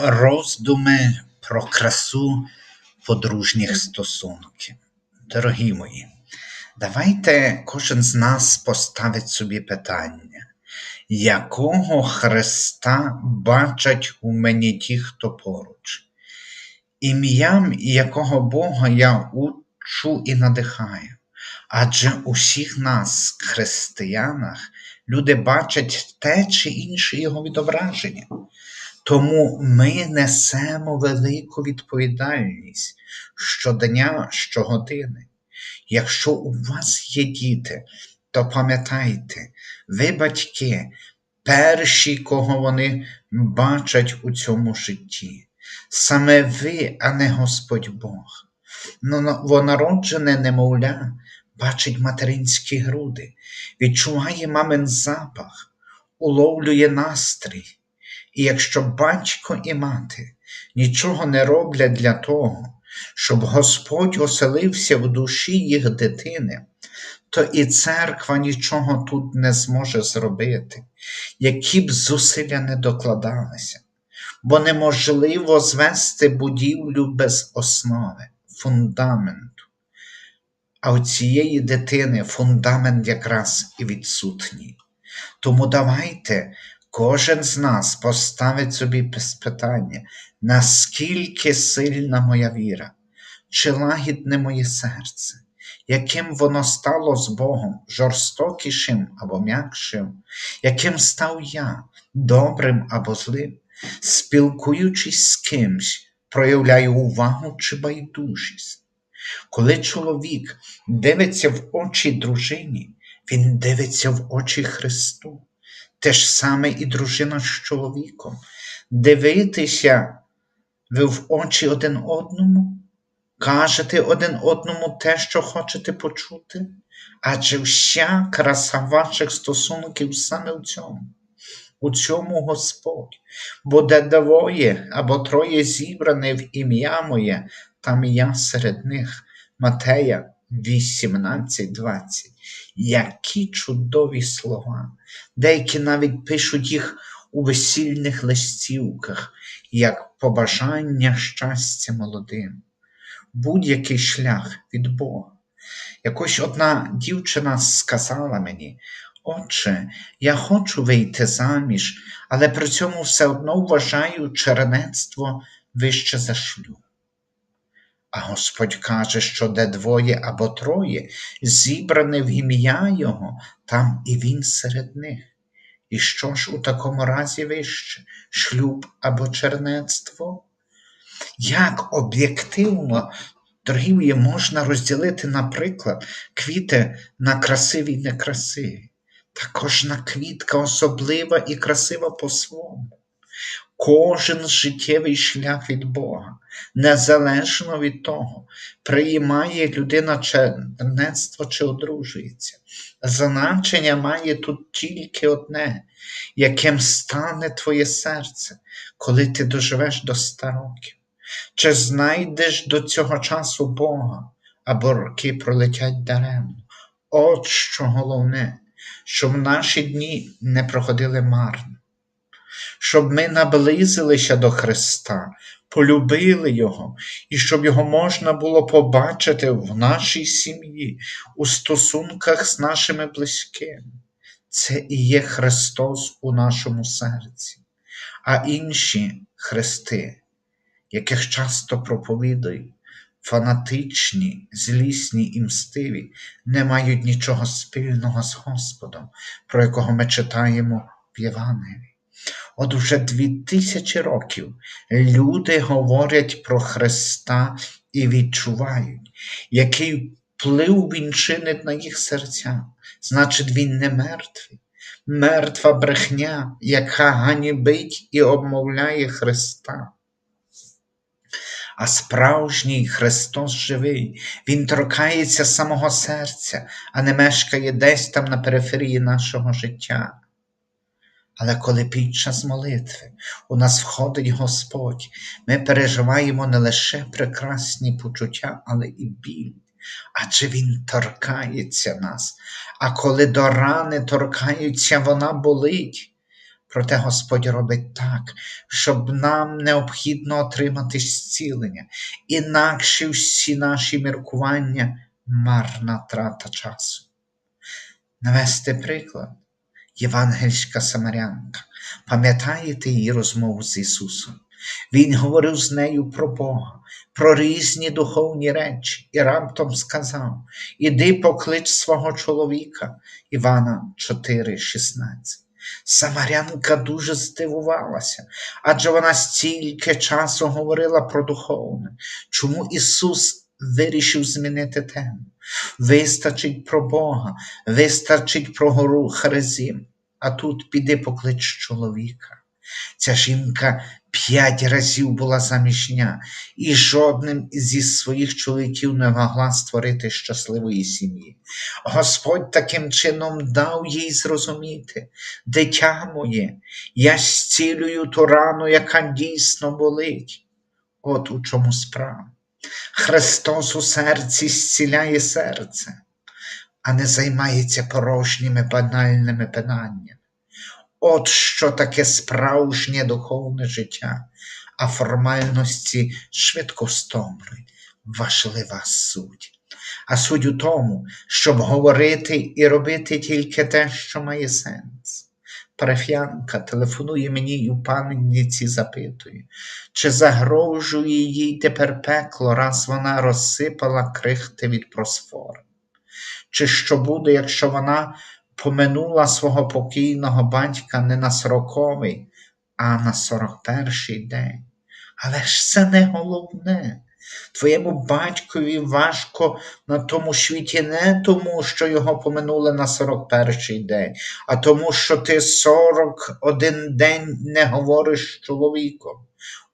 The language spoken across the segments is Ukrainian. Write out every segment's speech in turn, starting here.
Роздуми про красу подружніх стосунків. Дорогі мої, давайте кожен з нас поставить собі питання, якого Христа бачать у мені ті, хто поруч? Ім'ям якого Бога я учу і надихаю. Адже усіх нас, християнах, люди бачать те чи інше його відображення. Тому ми несемо велику відповідальність щодня, щогодини. Якщо у вас є діти, то пам'ятайте, ви батьки, перші, кого вони бачать у цьому житті. Саме ви, а не Господь Бог. Новонароджене немовля бачить материнські груди, відчуває мамин запах, уловлює настрій. І якщо батько і мати нічого не роблять для того, щоб Господь оселився в душі їх дитини, то і церква нічого тут не зможе зробити, які б зусилля не докладалися, бо неможливо звести будівлю без основи, фундаменту. А у цієї дитини фундамент якраз і відсутній. Тому давайте Кожен з нас поставить собі питання, наскільки сильна моя віра, чи лагідне моє серце, яким воно стало з Богом? Жорстокішим або м'якшим, яким став я? Добрим або злим, спілкуючись з кимсь, проявляю увагу чи байдужість. Коли чоловік дивиться в очі дружині, він дивиться в очі Христу. Те ж саме і дружина з чоловіком. Дивитися ви в очі один одному, кажете один одному те, що хочете почути, адже вся краса ваших стосунків саме в цьому, у цьому Господь, бо де двоє або троє зібране в ім'я моє, там я серед них, Матея 18-20. Які чудові слова! Деякі навіть пишуть їх у весільних листівках, як побажання щастя молодим, будь-який шлях від Бога. Якось одна дівчина сказала мені, Отче, я хочу вийти заміж, але при цьому все одно вважаю чернецтво вище за шлюб. А Господь каже, що де двоє або троє, зібране в ім'я Його, там і Він серед них. І що ж у такому разі вище шлюб або чернецтво? Як об'єктивно, дорогі можна розділити, наприклад, квіти на красиві і некрасиві? Та кожна квітка особлива і красива по-своєму. Кожен життєвий шлях від Бога, незалежно від того, приймає людина чернецтво чи одружується. Значення має тут тільки одне, яким стане твоє серце, коли ти доживеш до ста років. Чи знайдеш до цього часу Бога, або роки пролетять даремно? От що головне, щоб наші дні не проходили марно щоб ми наблизилися до Христа, полюбили Його, і щоб Його можна було побачити в нашій сім'ї, у стосунках з нашими близькими. Це і є Христос у нашому серці, а інші хрести, яких часто проповідують, фанатичні, злісні і мстиві, не мають нічого спільного з Господом, про якого ми читаємо в Євангелії. От уже дві тисячі років люди говорять про Христа і відчувають, який вплив Він чинить на їх серця. Значить, Він не мертвий, мертва брехня, яка ганібить і обмовляє Христа. А справжній Христос живий, Він торкається самого серця, а не мешкає десь там на периферії нашого життя. Але коли під час молитви у нас входить Господь, ми переживаємо не лише прекрасні почуття, але і біль, адже Він торкається нас. А коли до рани торкаються, вона болить. Проте Господь робить так, щоб нам необхідно отримати зцілення, інакше всі наші міркування марна трата часу. Навести приклад, євангельська самарянка. Пам'ятаєте її розмову з Ісусом? Він говорив з нею про Бога, про різні духовні речі і раптом сказав: Іди поклич свого чоловіка Івана 4,16. Самарянка дуже здивувалася, адже вона стільки часу говорила про духовне. Чому Ісус вирішив змінити тему? Вистачить про Бога, вистачить про гору Хризім, а тут піди поклич чоловіка. Ця жінка п'ять разів була заміжня і жодним зі своїх чоловіків не могла створити щасливої сім'ї. Господь таким чином дав їй зрозуміти, дитя моє, я зцілюю ту рану, яка дійсно болить. От у чому справа. Христос у серці зціляє серце, а не займається порожніми банальними питаннями. От що таке справжнє духовне життя, а формальності швидкостомри, важлива суть. А суть у тому, щоб говорити і робити тільки те, що має сенс. Парафіянка телефонує мені і у пам'ятниці запитує, чи загрожує їй тепер пекло, раз вона розсипала крихти від просфори, чи що буде, якщо вона поминула свого покійного батька не на сороковий, а на сорок перший день. Але ж це не головне. Твоєму батькові важко на тому світі не тому, що його поминули на 41-й день, а тому, що ти 41 день не говориш з чоловіком.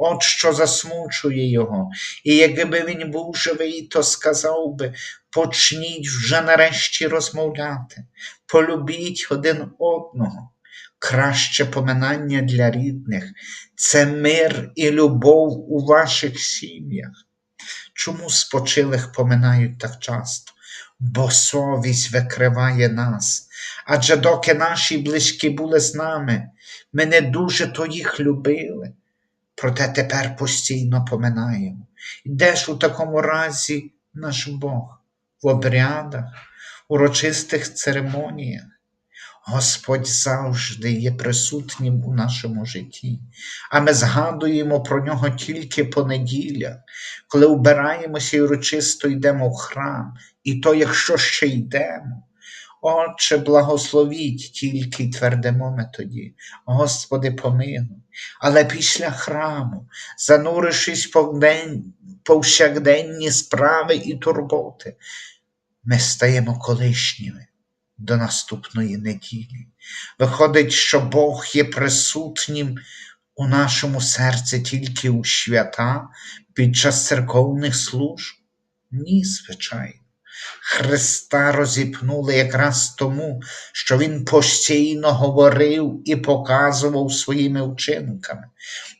От що засмучує його. І якби він був живий, то сказав би почніть вже нарешті розмовляти, полюбіть один одного. Краще поминання для рідних це мир і любов у ваших сім'ях. Чому спочилих поминають так часто? Бо совість викриває нас. Адже доки наші близькі були з нами, ми не дуже то їх любили, проте тепер постійно поминаємо. Де ж у такому разі наш Бог? В обрядах, урочистих церемоніях. Господь завжди є присутнім у нашому житті, а ми згадуємо про нього тільки по неділях, коли вбираємося і урочисто йдемо в храм, і то, якщо ще йдемо. Отче, благословіть, тільки й твердимо ми тоді, Господи, помилуй. Але після храму, занурившись повсякденні справи і турботи, ми стаємо колишніми до наступної неділі. Виходить, що Бог є присутнім у нашому серці тільки у свята під час церковних служб? Ні, звичайно. Христа розіпнули якраз тому, що Він постійно говорив і показував своїми вчинками.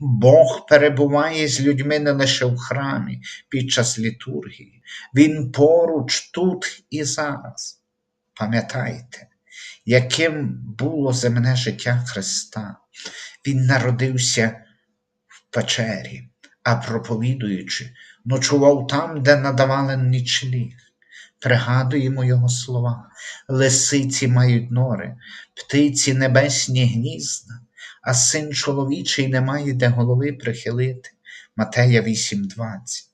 Бог перебуває з людьми не лише в храмі під час літургії, Він поруч тут і зараз. Пам'ятайте, яким було земне життя Христа. Він народився в печері, а проповідуючи, ночував там, де надавали нічліг. Пригадуємо його слова, лисиці мають нори, птиці небесні гнізда, а син чоловічий не має де голови прихилити. Матея 8:20.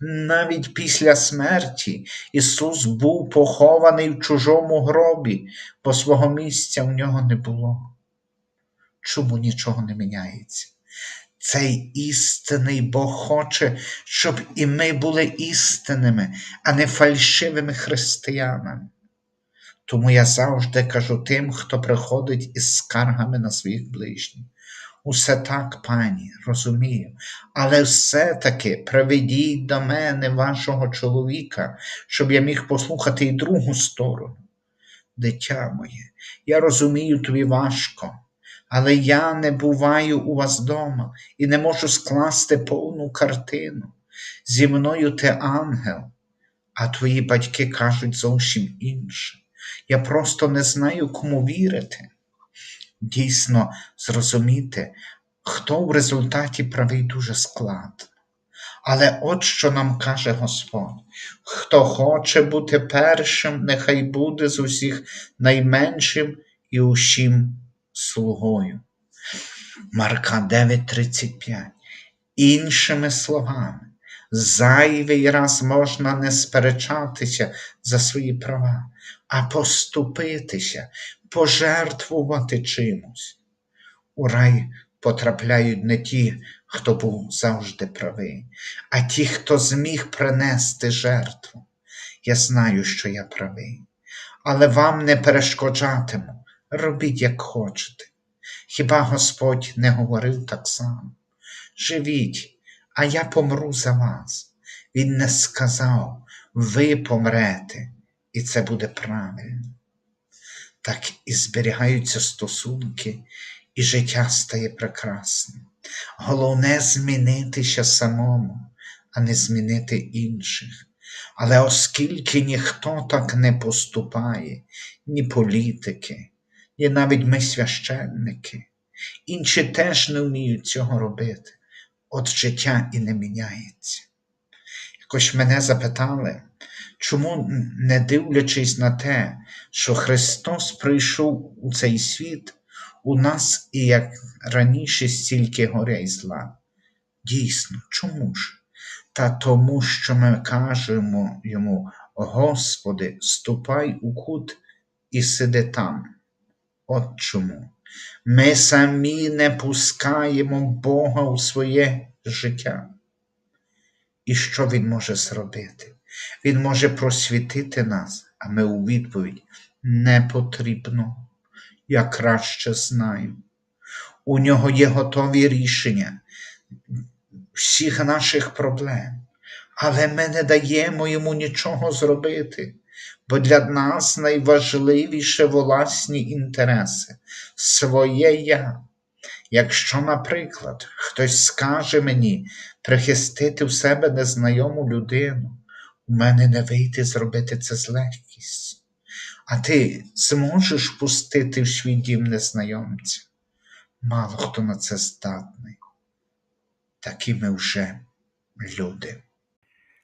Навіть після смерті Ісус був похований в чужому гробі, бо свого місця в нього не було. Чому нічого не міняється? Цей істинний Бог хоче, щоб і ми були істинними, а не фальшивими християнами. Тому я завжди кажу тим, хто приходить із скаргами на своїх ближніх. Усе так, пані, розумію, але все-таки приведіть до мене вашого чоловіка, щоб я міг послухати і другу сторону. Дитя моє, я розумію тобі важко, але я не буваю у вас дома і не можу скласти повну картину. Зі мною ти ангел, а твої батьки кажуть зовсім інше. Я просто не знаю, кому вірити. Дійсно зрозуміти, хто в результаті правий дуже складно. Але от що нам каже Господь: хто хоче бути першим, нехай буде з усіх найменшим і усім слугою. Марка 9:35. Іншими словами, зайвий раз можна не сперечатися за свої права, а поступитися, пожертвувати чимось. У рай потрапляють не ті, хто був завжди правий, а ті, хто зміг принести жертву. Я знаю, що я правий, але вам не перешкоджатиму, робіть, як хочете. Хіба Господь не говорив так само? Живіть, а я помру за вас. Він не сказав, ви помрете, і це буде правильно. Так і зберігаються стосунки, і життя стає прекрасним. Головне змінитися самому, а не змінити інших. Але оскільки ніхто так не поступає, ні політики, ні навіть ми священники, інші теж не вміють цього робити, от життя і не міняється. Якось мене запитали, чому, не дивлячись на те, що Христос прийшов у цей світ, у нас і як раніше стільки горя й зла. Дійсно, чому ж? Та тому, що ми кажемо йому, Господи, ступай у кут і сиди там. От чому. Ми самі не пускаємо Бога у своє життя. І що Він може зробити? Він може просвітити нас, а ми у відповідь не потрібно. Я краще знаю. У нього є готові рішення всіх наших проблем, але ми не даємо йому нічого зробити, бо для нас найважливіше власні інтереси, своє я. Якщо, наприклад, хтось скаже мені прихистити в себе незнайому людину, у мене не вийде зробити це з легкістю. А ти зможеш пустити в свій дім незнайомця? Мало хто на це здатний. Такі ми вже люди.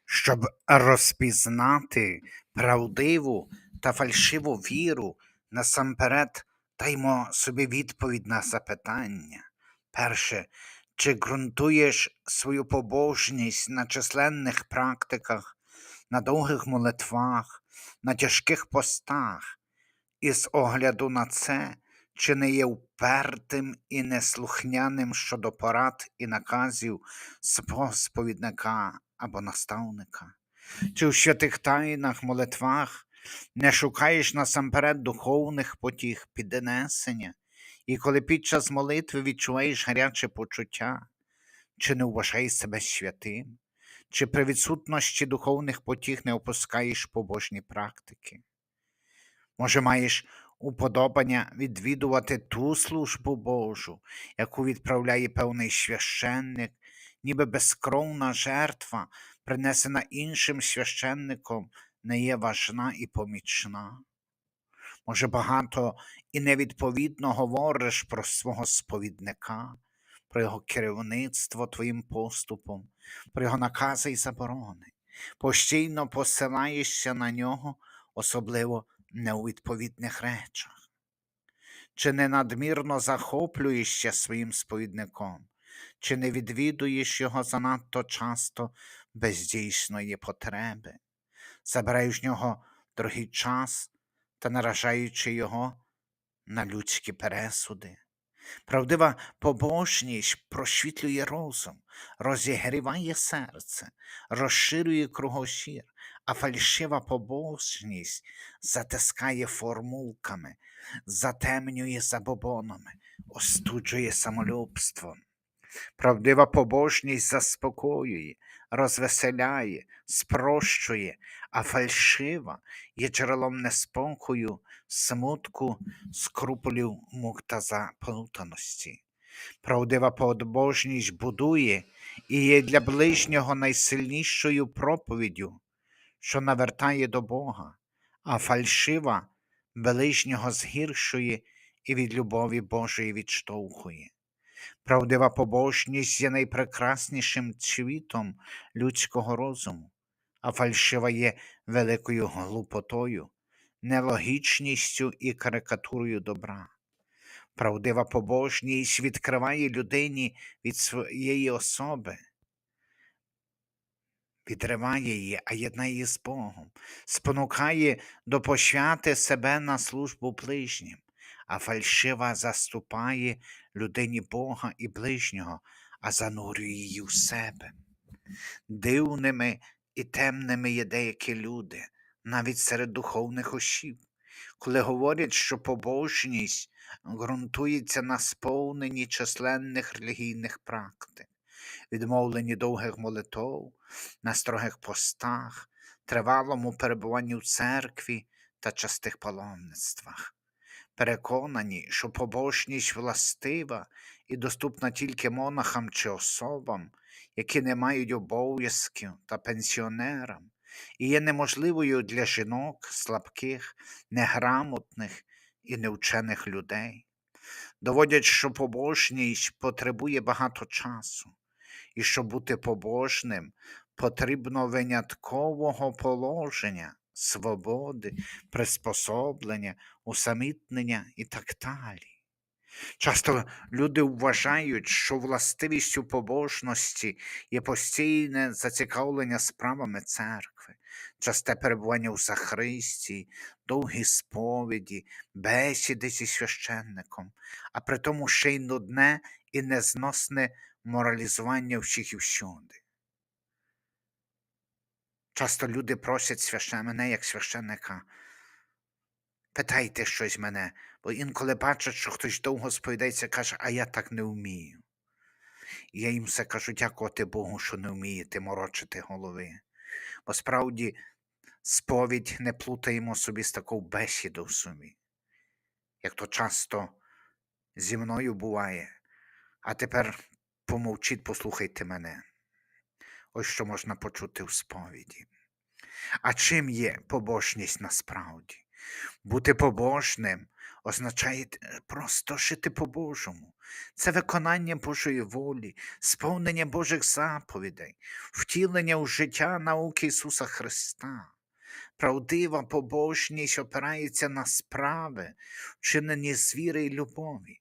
щоб розпізнати правдиву та фальшиву віру, насамперед даймо собі відповідь на запитання. Перше, чи ґрунтуєш свою побожність на численних практиках, на довгих молитвах, на тяжких постах, і з огляду на це, чи не є впертим і неслухняним щодо порад і наказів сповідника або наставника? Чи в святих тайнах, молитвах не шукаєш насамперед духовних потіх піднесення, і коли під час молитви відчуваєш гаряче почуття, чи не вважаєш себе святим, чи при відсутності духовних потіх не опускаєш побожні практики? Може, маєш уподобання відвідувати ту службу Божу, яку відправляє певний священник, ніби безкровна жертва, принесена іншим священником, не є важна і помічна. Може, багато і невідповідно говориш про свого сповідника, про його керівництво твоїм поступом, про його накази і заборони, постійно посилаєшся на нього, особливо не у відповідних речах. Чи не надмірно захоплюєшся своїм сповідником, чи не відвідуєш його занадто часто без дійсної потреби, забираєш в нього дорогий час та наражаючи його на людські пересуди. Правдива побожність просвітлює розум, розігріває серце, розширює кругозір, а фальшива побожність затискає формулками, затемнює забобонами, остуджує самолюбством. Правдива побожність заспокоює, розвеселяє, спрощує, а фальшива є джерелом неспокою, смутку, скрупулів, мук та заплутаності. Правдива побожність будує і є для ближнього найсильнішою проповіддю, що навертає до Бога, а фальшива ближнього згіршує і від любові Божої відштовхує. Правдива побожність є найпрекраснішим цвітом людського розуму, а фальшива є великою глупотою, нелогічністю і карикатурою добра. Правдива побожність відкриває людині від своєї особи, відриває її, а єднає її з Богом, спонукає до пошвяти себе на службу ближнім, а фальшива заступає людині Бога і ближнього, а занурює її у себе. Дивними і темними є деякі люди, навіть серед духовних осіб, коли говорять, що побожність ґрунтується на сповненні численних релігійних практик, відмовленні довгих молитов, на строгих постах, тривалому перебуванні в церкві та частих паломництвах. Переконані, що побожність властива і доступна тільки монахам чи особам, які не мають обов'язків та пенсіонерам, і є неможливою для жінок, слабких, неграмотних і невчених людей. Доводять, що побожність потребує багато часу, і щоб бути побожним, потрібно виняткового положення, свободи, приспособлення, усамітнення і так далі. Часто люди вважають, що властивістю побожності є постійне зацікавлення справами церкви, часте перебування у Захристі, довгі сповіді, бесіди зі священником, а при тому ще й нудне і незносне моралізування всіх і всюди. Часто люди просять священ... мене як священника. Питайте щось мене, бо інколи бачать, що хтось довго сповідається, каже, а я так не вмію. І я їм все кажу, дякувати Богу, що не вмієте морочити голови. Бо справді сповідь не плутаємо собі з такою бесіду в сумі, як то часто зі мною буває. А тепер помовчіть, послухайте мене. Ось що можна почути в сповіді. А чим є побожність насправді? Бути побожним означає е, просто жити по-божому. Це виконання Божої волі, сповнення Божих заповідей, втілення у життя науки Ісуса Христа. Правдива побожність опирається на справи, вчинені з віри і любові.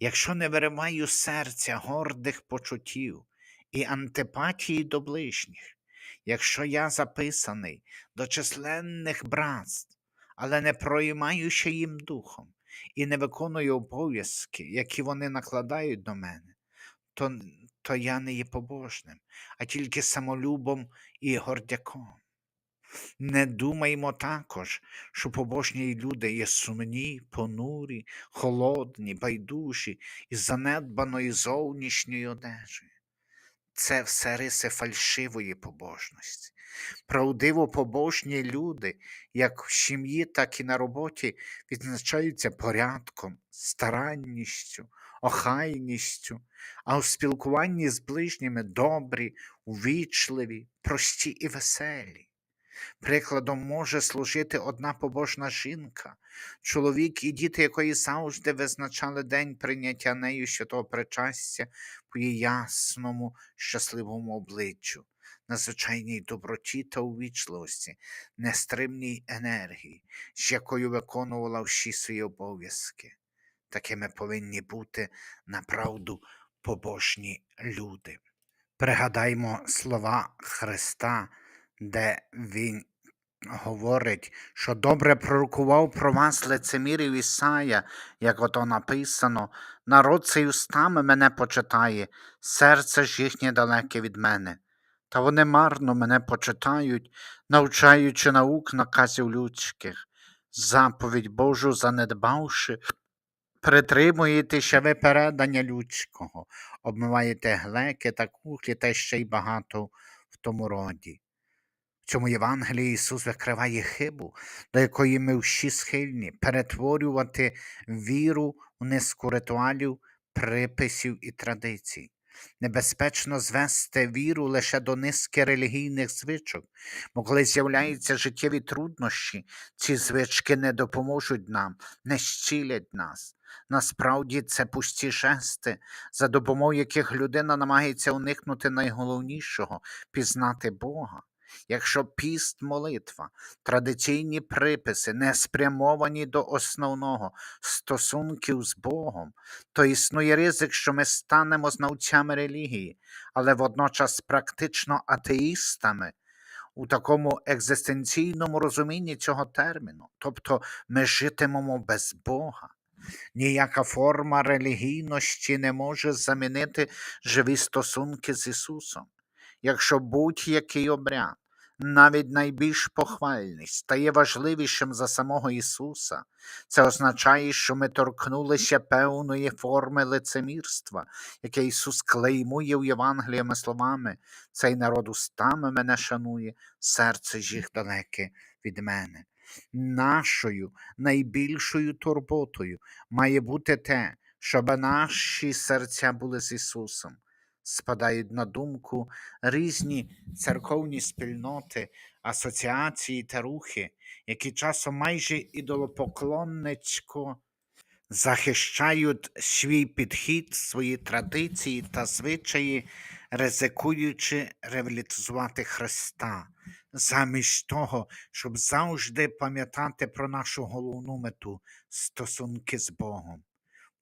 Якщо не вириваю серця гордих почуттів і антипатії до ближніх, якщо я записаний до численних братств, але не проймаю ще їм духом і не виконую обов'язки, які вони накладають до мене, то, то я не є побожним, а тільки самолюбом і гордяком. Не думаймо також, що побожні люди є сумні, понурі, холодні, байдужі і занедбаної зовнішньої одежі. Це все риси фальшивої побожності. Правдиво побожні люди, як в сім'ї, так і на роботі, відзначаються порядком, старанністю, охайністю, а у спілкуванні з ближніми добрі, увічливі, прості і веселі. Прикладом може служити одна побожна жінка, чоловік і діти, якої завжди визначали день прийняття нею святого причастя по її ясному, щасливому обличчю, надзвичайній доброті та увічливості, нестримній енергії, з якою виконувала всі свої обов'язки. Такими повинні бути направду побожні люди. Пригадаймо слова Христа де він говорить, що добре пророкував про вас лицемірів Ісая, як ото написано, народ цей устами мене почитає, серце ж їхнє далеке від мене. Та вони марно мене почитають, навчаючи наук наказів людських, заповідь Божу занедбавши, притримуєтеся ви передання людського, обмиваєте глеки та кухлі та ще й багато в тому роді. В цьому Євангелії Ісус викриває хибу, до якої ми всі схильні перетворювати віру в низку ритуалів, приписів і традицій. Небезпечно звести віру лише до низки релігійних звичок, бо коли з'являються життєві труднощі, ці звички не допоможуть нам, не щілять нас. Насправді це пусті жести, за допомогою яких людина намагається уникнути найголовнішого пізнати Бога. Якщо піст молитва, традиційні приписи не спрямовані до основного стосунків з Богом, то існує ризик, що ми станемо знавцями релігії, але водночас практично атеїстами у такому екзистенційному розумінні цього терміну. Тобто ми житимемо без Бога. Ніяка форма релігійності не може замінити живі стосунки з Ісусом. Якщо будь-який обряд, навіть найбільш похвальний, стає важливішим за самого Ісуса, це означає, що ми торкнулися певної форми лицемірства, яке Ісус клеймує в Євангеліями словами: цей народ устами мене шанує, серце ж їх далеке від мене. Нашою найбільшою турботою має бути те, щоб наші серця були з Ісусом. Спадають на думку різні церковні спільноти, асоціації та рухи, які часом майже ідолопоклонницько захищають свій підхід, свої традиції та звичаї, ризикуючи революцизувати Христа, замість того, щоб завжди пам'ятати про нашу головну мету стосунки з Богом.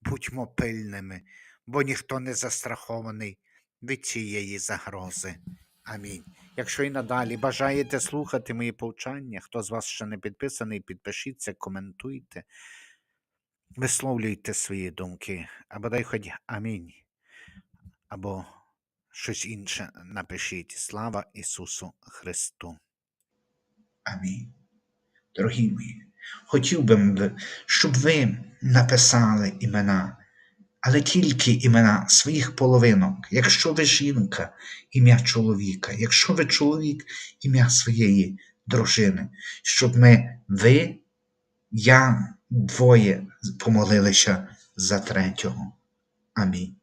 Будьмо пильними, бо ніхто не застрахований від цієї загрози. Амінь. Якщо і надалі бажаєте слухати мої повчання, хто з вас ще не підписаний, підпишіться, коментуйте, висловлюйте свої думки, або дай хоч амінь, або щось інше напишіть. Слава Ісусу Христу! Амінь. Дорогі мої, хотів би, щоб ви написали імена, але тільки імена своїх половинок. Якщо ви жінка, ім'я чоловіка, якщо ви чоловік, ім'я своєї дружини, щоб ми, ви, я, двоє помолилися за третього. Амінь.